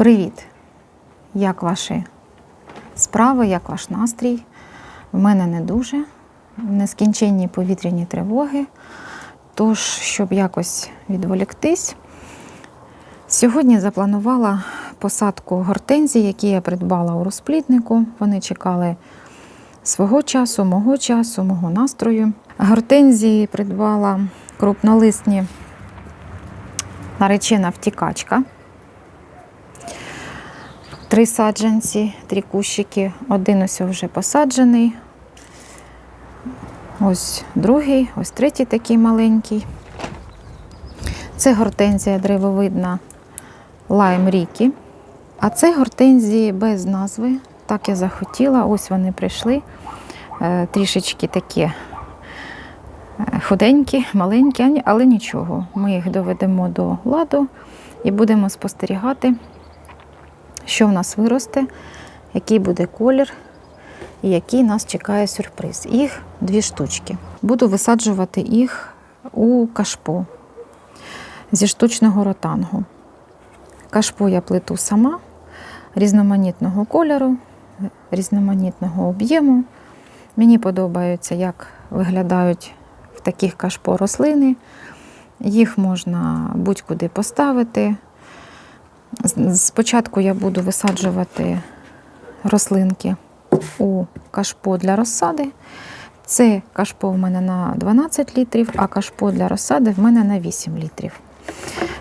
Привіт! Як ваші справи, як ваш настрій? В мене не дуже. Нескінченні повітряні тривоги. Тож, щоб якось відволіктись, сьогодні запланувала посадку гортензій, які я придбала у розпліднику. Вони чекали свого часу, мого часу, мого настрою. Гортензії придбала крупнолисні наречена втікачка. Три саджанці, три кущики. Один ось вже посаджений. Ось другий, ось третій такий маленький. Це гортензія древовидна лайм рікі. А це гортензії без назви. Так я захотіла. Ось вони прийшли. Е, Трішечки такі е, худенькі, маленькі, але нічого. Ми їх доведемо до ладу і будемо спостерігати, що в нас виросте, який буде колір і який нас чекає сюрприз. Їх дві штучки. Буду висаджувати їх у кашпо зі штучного ротангу. Кашпо я плету сама різноманітного кольору, різноманітного об'єму. Мені подобається, як виглядають в таких кашпо рослини. Їх можна будь-куди поставити. Спочатку я буду висаджувати рослинки у кашпо для розсади. Це кашпо в мене на 12 літрів, а кашпо для розсади в мене на 8 літрів.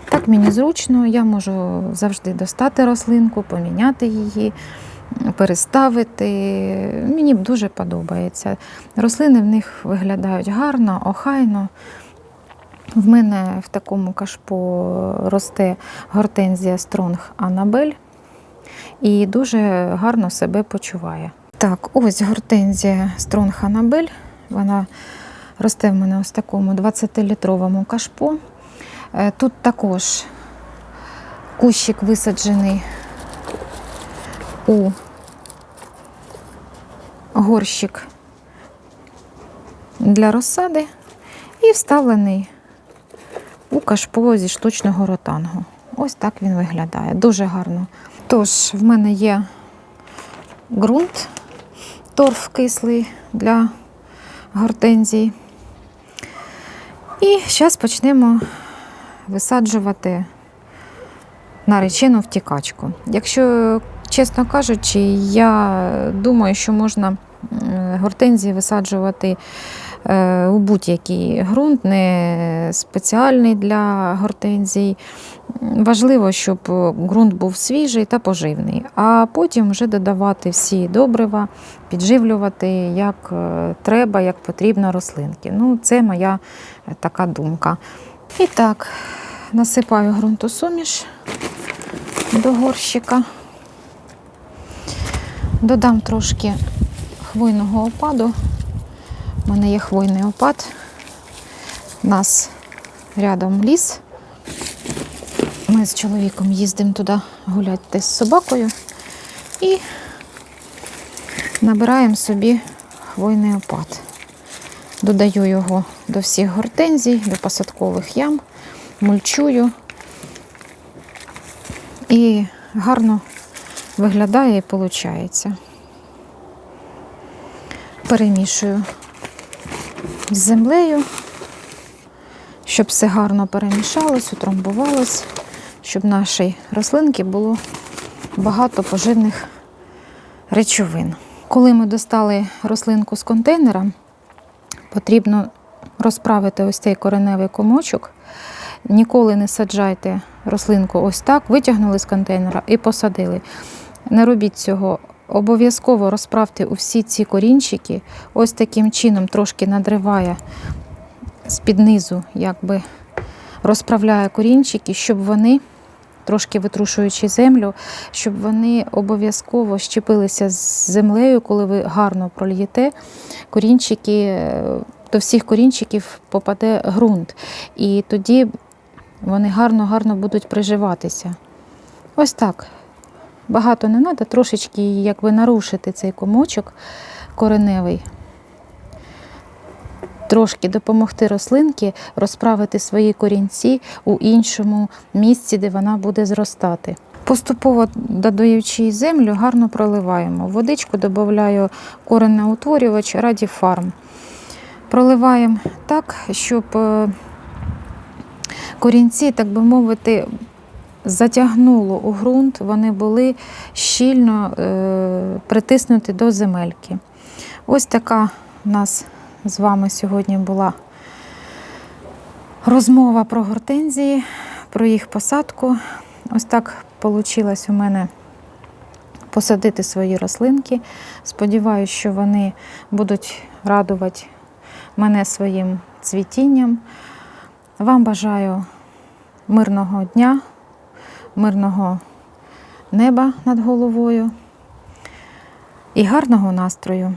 Так мені зручно, я можу завжди достати рослинку, поміняти її, переставити. Мені дуже подобається. Рослини в них виглядають гарно, охайно. В мене в такому кашпо росте гортензія Стронг Анабель і дуже гарно себе почуває. Так, ось гортензія Стронг Анабель. Вона росте в мене ось такому 20-літровому кашпо. Е, Тут також кущик висаджений у горщик для розсади і вставлений у кашпо зі штучного ротангу. Ось так він виглядає. Дуже гарно. Тож, в мене є ґрунт, торф кислий для гортензій. І зараз почнемо висаджувати наречену втікачку. Якщо, чесно кажучи, я думаю, що можна гортензії висаджувати е, у будь-який ґрунт, не спеціальний для гортензій. Важливо, щоб ґрунт був свіжий та поживний, а потім вже додавати всі добрива, підживлювати як е, треба, як потрібно рослинки. Ну, це моя е, така думка. І так, насипаю ґрунтосуміш до горщика. Додам трошки хвойного опаду. У мене є хвойний опад. У нас рядом ліс. Ми з чоловіком їздимо туди гуляти з собакою і набираємо собі хвойний опад. Додаю його до всіх гортензій, до посадкових ям, мульчую. І гарно виглядає і виходить. Перемішую з землею, щоб все гарно перемішалось, утрамбувалось, щоб нашій рослинки було багато поживних речовин. Коли ми достали рослинку з контейнера, потрібно розправити ось цей кореневий комочок. Ніколи не саджайте рослинку ось так, витягнули з контейнера і посадили. Не робіть цього. Обов'язково розправте усі ці корінчики, ось таким чином трошки надриває з-під низу, якби розправляє корінчики, щоб вони, трошки витрушуючи землю, щоб вони обов'язково щепилися з землею, коли ви гарно прольєте корінчики, е, до всіх корінчиків попаде ґрунт. І тоді вони гарно-гарно будуть приживатися. Ось так. Багато не треба, трошечки якби нарушити цей комочок кореневий. Трошки допомогти рослинці розправити свої корінці у іншому місці, де вона буде зростати. Поступово додаючи землю, гарно проливаємо. Водичку додаю коренеутворювач Радіфарм. Проливаємо так, щоб е, корінці, так би мовити, затягнуло у ґрунт, вони були щільно е, притиснуті до земельки. Ось така у нас з вами сьогодні була розмова про гортензії, про їх посадку. Ось так вийшло у мене посадити свої рослинки. Сподіваюся, що вони будуть радувати мене своїм цвітінням. Вам бажаю мирного дня, мирного неба над головою і гарного настрою.